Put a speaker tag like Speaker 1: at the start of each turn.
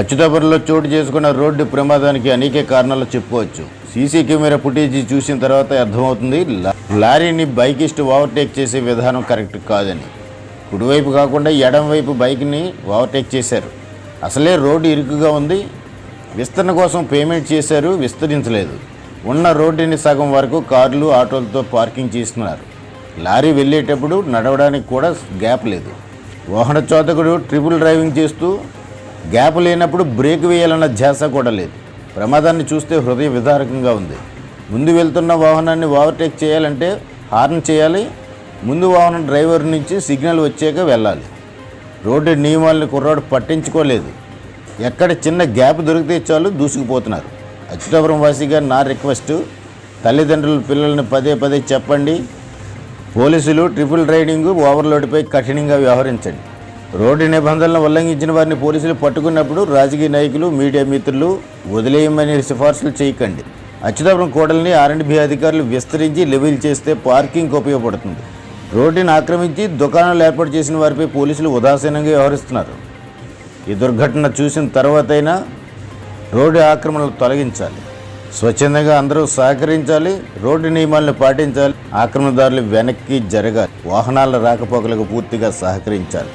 Speaker 1: అచ్యుతాపురంలో చోటు చేసుకున్న రోడ్డు ప్రమాదానికి అనేక కారణాలు చెప్పుకోవచ్చు. సీసీ కెమెరా ఫుటేజ్ చూసిన తర్వాత అర్థమవుతుంది లారీని బైకిస్ట్ ఓవర్టేక్ చేసే విధానం కరెక్ట్ కాదని. కుడివైపు కాకుండా ఎడం వైపు బైక్ని ఓవర్టేక్ చేశారు. అసలే రోడ్డు ఇరుకుగా ఉంది. విస్తరణ కోసం పేమెంట్ చేశారు విస్తరించలేదు. ఉన్న రోడ్డుని సగం వరకు కార్లు ఆటోలతో పార్కింగ్ చేస్తున్నారు. లారీ వెళ్ళేటప్పుడు నడవడానికి కూడా గ్యాప్ లేదు. వాహన చోదకుడు ట్రిపుల్ డ్రైవింగ్ చేస్తూ గ్యాప్ లేనప్పుడు బ్రేక్ వేయాలన్న ధ్యాస కూడా లేదు. ప్రమాదాన్ని చూస్తే హృదయ విదారకంగా ఉంది. ముందు వెళ్తున్న వాహనాన్ని ఓవర్టేక్ చేయాలంటే హార్న్ చేయాలి. ముందు వాహనం డ్రైవర్ నుంచి సిగ్నల్ వచ్చాక వెళ్ళాలి. రోడ్డు నియమాలను కుర్రాడు పట్టించుకోలేదు. ఎక్కడ చిన్న గ్యాప్ దొరికితే చాలు దూసుకుపోతున్నారు. అచ్యుతాపురం వాసిగా నా రిక్వెస్ట్ తల్లిదండ్రులు పిల్లల్ని పదే పదే చెప్పండి. పోలీసులు ట్రిపుల్ రైడింగ్ ఓవర్లోడ్పై కఠినంగా వ్యవహరించండి. రోడ్డు నిబంధనలను ఉల్లంఘించిన వారిని పోలీసులు పట్టుకున్నప్పుడు రాజకీయ నాయకులు మీడియా మిత్రులు వదిలేయమని సిఫార్సులు చేయకండి. అచ్యుతాపురం కోడల్ని ఆర్ఎండ్బి అధికారులు విస్తరించి లెవెల్ చేస్తే పార్కింగ్కి ఉపయోగపడుతుంది. రోడ్డుని ఆక్రమించి దుకాణాలు ఏర్పాటు చేసిన వారిపై పోలీసులు ఉదాసీనంగా వ్యవహరిస్తున్నారు. ఈ దుర్ఘటన చూసిన తర్వాతైనా రోడ్డు ఆక్రమణలు తొలగించాలి. స్వచ్ఛందంగా అందరూ సహకరించాలి రోడ్డు నియమాలను పాటించాలి ఆక్రమణదారులు వెనక్కి జరగాలి వాహనాల రాకపోకలకు పూర్తిగా సహకరించాలి.